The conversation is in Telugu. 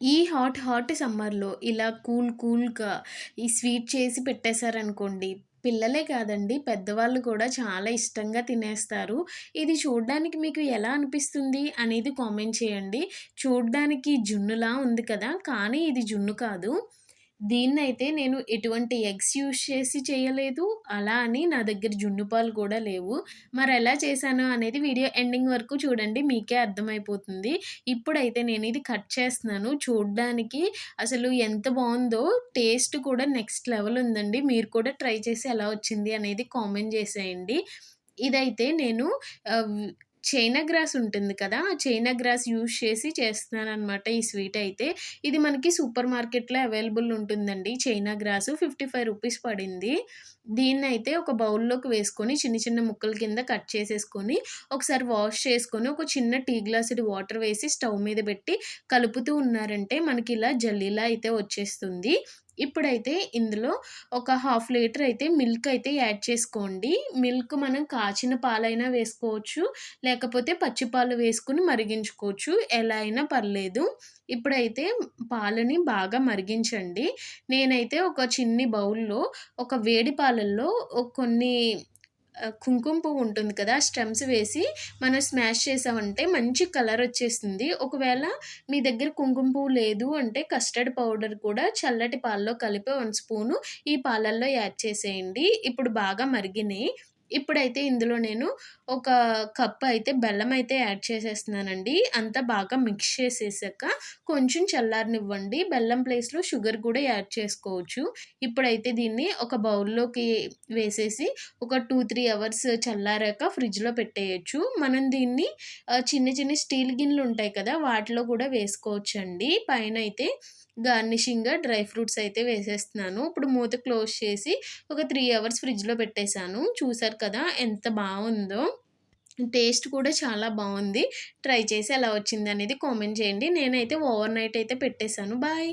ఈ హాట్ హాట్ సమ్మర్‌లో ఇలా కూల్ కూల్‌గా ఈ స్వీట్ చేసి పెట్టేశారనుకోండి, పిల్లలే కాదండి పెద్దవాళ్ళు కూడా చాలా ఇష్టంగా తినేస్తారు. ఇది చూడడానికి మీకు ఎలా అనిపిస్తుంది అనేది కామెంట్ చేయండి. చూడడానికి జున్నులా ఉంది కదా! కానీ ఇది జున్ను కాదు. దీన్నైతే నేను ఎటువంటి ఎగ్స్ యూజ్ చేసి చేయలేదు. అలా అని నా దగ్గర జున్ను పాలు కూడా లేవు. మరి ఎలా చేశాను అనేది వీడియో ఎండింగ్ వరకు చూడండి. మీకే అర్థమైపోతుంది. ఇప్పుడైతే నేను ఇది కట్ చేస్తున్నాను. చూడడానికి అసలు ఎంత బాగుందో టేస్ట్ కూడా నెక్స్ట్ లెవెల్ ఉందండి. మీరు కూడా ట్రై చేసి ఎలా వచ్చింది అనేది కామెంట్ చేసేయండి. ఇదైతే నేను చైనా గ్రాస్ ఉంటుంది కదా! ఆ చైనా గ్రాస్ యూజ్ చేసి చేస్తున్నాననమాట ఈ స్వీట్ అయితే. ఇది మనకి సూపర్ మార్కెట్‌లో అవైలబుల్ ఉంటుందండి. చైనా గ్రాసు 55 రూపీస్ పడింది. దీన్నైతే ఒక బౌల్‌లోకి వేసుకొని చిన్న చిన్న ముక్కల కింద కట్ చేసేసుకొని, ఒకసారి వాష్ చేసుకొని, ఒక చిన్న టీ గ్లాసుడి వాటర్ వేసి స్టవ్ మీద పెట్టి కలుపుతూ ఉన్నారంటే మనకి ఇలా జల్లీలా అయితే వచ్చేస్తుంది. ఇప్పుడైతే ఇందులో ఒక హాఫ్ లీటర్ అయితే మిల్క్ అయితే యాడ్ చేసుకోండి. మిల్క్ మనం కాచిన పాలైనా వేసుకోవచ్చు. లేకపోతే పచ్చి పాలు వేసుకొని మరిగించుకోవచ్చు. ఎలా అయినా పర్లేదు. ఇప్పుడైతే పాలని బాగా మరిగించండి. నేనైతే ఒక చిన్ని బౌల్‌లో ఒక వేడి పాలల్లో ఓ కొన్ని కుంకుమ పువ్వు ఉంటుంది కదా! స్టెమ్స్ వేసి మనం స్మాష్ చేసామంటే మంచి కలర్ వచ్చేస్తుంది. ఒకవేళ మీ దగ్గర కుంకుమ పువ్వు లేదు అంటే కస్టర్డ్ పౌడర్ కూడా చల్లటి పాలలో కలిపి వన్ స్పూను ఈ పాలల్లో యాడ్ చేసేయండి. ఇప్పుడు బాగా మరిగినాయి ఇప్పుడైతే ఇందులో నేను ఒక కప్ అయితే బెల్లం అయితే యాడ్ చేసేస్తున్నానండి. అంతా బాగా మిక్స్ చేసేసాక కొంచెం చల్లారనివ్వండి. బెల్లం ప్లేస్‌లో షుగర్ కూడా యాడ్ చేసుకోవచ్చు. ఇప్పుడైతే దీన్ని ఒక బౌల్‌లోకి వేసేసి ఒక 2, 3 అవర్స్ చల్లారాక ఫ్రిడ్జ్‌లో పెట్టేయొచ్చు. మనం దీన్ని చిన్న చిన్న స్టీల్ గిన్నెలు ఉంటాయి కదా! వాటిలో కూడా వేసుకోవచ్చండి. అయితే గార్నిషింగ్‌గా డ్రై ఫ్రూట్స్ అయితే వేసేస్తున్నాను. ఇప్పుడు మూత క్లోజ్ చేసి ఒక త్రీ అవర్స్ ఫ్రిడ్జ్‌లో పెట్టేసాను. చూసారు కదా! ఎంత బాగుందో టేస్ట్ కూడా చాలా బాగుంది ట్రై చేసి ఎలా వచ్చింది అనేది కామెంట్ చేయండి. నేనైతే ఓవర్ నైట్ అయితే పెట్టేసాను. బాయ్.